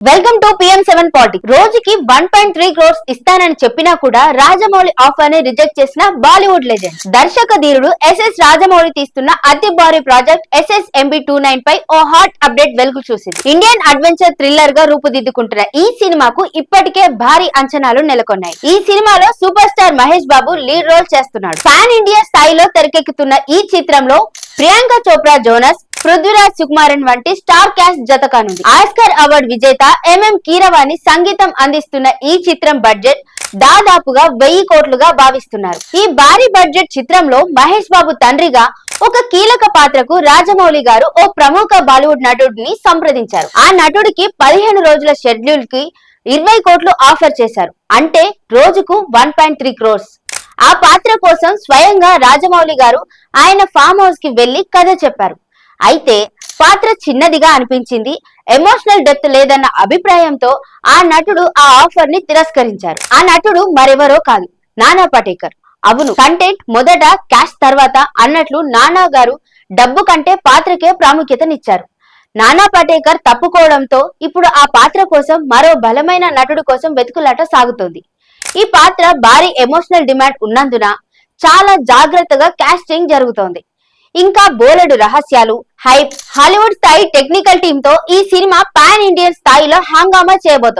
Welcome to PM seven party రోజుకి one point three crores ఇస్తానని చెప్పినా కూడా రాజమౌళి ఆఫర్ని రిజెక్ట్ చేసిన బాలీవుడ్ లెజెండ్ దర్శక ధీరుడు ఎస్ఎస్ రాజమౌళి తీస్తున్న అతి భారీ project SS MB two nine పై ఓ హాట్ అప్డేట్ వెలుగు చూసింది. ఇండియన్ అడ్వెంచర్ థ్రిల్లర్గా రూపుదిద్దుకుంటున్న ఈ సినిమాకు ఇప్పటికే భారీ అంచనాలు నెలకొన్నాయి. ఈ సినిమాలో super star Mahesh Babu lead role చేస్తున్నాడు. పాన్ ఇండియా స్థాయిలో తెరకెక్కుతున్న ఈ చిత్రంలో ప్రియాంక చోప్రా జోనస్ పృథ్వీరాజ్ సుకుమారన్ వంటి స్టార్ క్యాస్ట్ జత కానుంది ఆస్కర్ అవార్డు విజేత ఎంఎం కీరవాణి సంగీతం అందిస్తున్న ఈ చిత్రం బడ్జెట్ దాదాపుగా వెయ్యి కోట్లుగా భావిస్తున్నారు. ఈ భారీ బడ్జెట్ చిత్రంలో మహేష్ బాబు తండ్రిగా ఒక కీలక పాత్రకు రాజమౌళి గారు ఓ ప్రముఖ బాలీవుడ్ నటుడిని సంప్రదించారు. ఆ నటుడికి పదిహేను రోజుల షెడ్యూల్కి ఇరవై కోట్లు ఆఫర్ చేశారు. అంటే రోజుకు వన్ పాయింట్ త్రీ క్రోర్స్. ఆ పాత్ర కోసం స్వయంగా రాజమౌళి గారు ఆయన ఫామ్ హౌస్కి వెళ్ళి కథ చెప్పారు. అయితే పాత్ర చిన్నదిగా అనిపించింది. ఎమోషనల్ డెప్త్ లేదన్న అభిప్రాయంతో ఆ నటుడు ఆ ఆఫర్ని తిరస్కరించారు. ఆ నటుడు మరెవరో కాదు నానా పటేకర్. అవును కంటెంట్ మొదట క్యాష్ తర్వాత అన్నట్లు నానా గారు డబ్బు కంటే పాత్రకే ప్రాముఖ్యతనిచ్చారు. నానా పటేకర్ తప్పుకోవడంతో ఇప్పుడు ఆ పాత్ర కోసం మరో బలమైన నటుడు కోసం వెతుకులాట సాగుతోంది. ఈ పాత్ర భారీ ఎమోషనల్ డిమాండ్ ఉన్నందున చాలా జాగ్రత్తగా కాస్టింగ్ జరుగుతోంది. ఇంకా బోలెడు రహస్యాలు. హైప్ హాలీవుడ్ స్థాయి టెక్నికల్ టీమ్తో ఈ సినిమా పాన్ ఇండియన్ స్థాయిలో హంగామా చేయబోతోంది.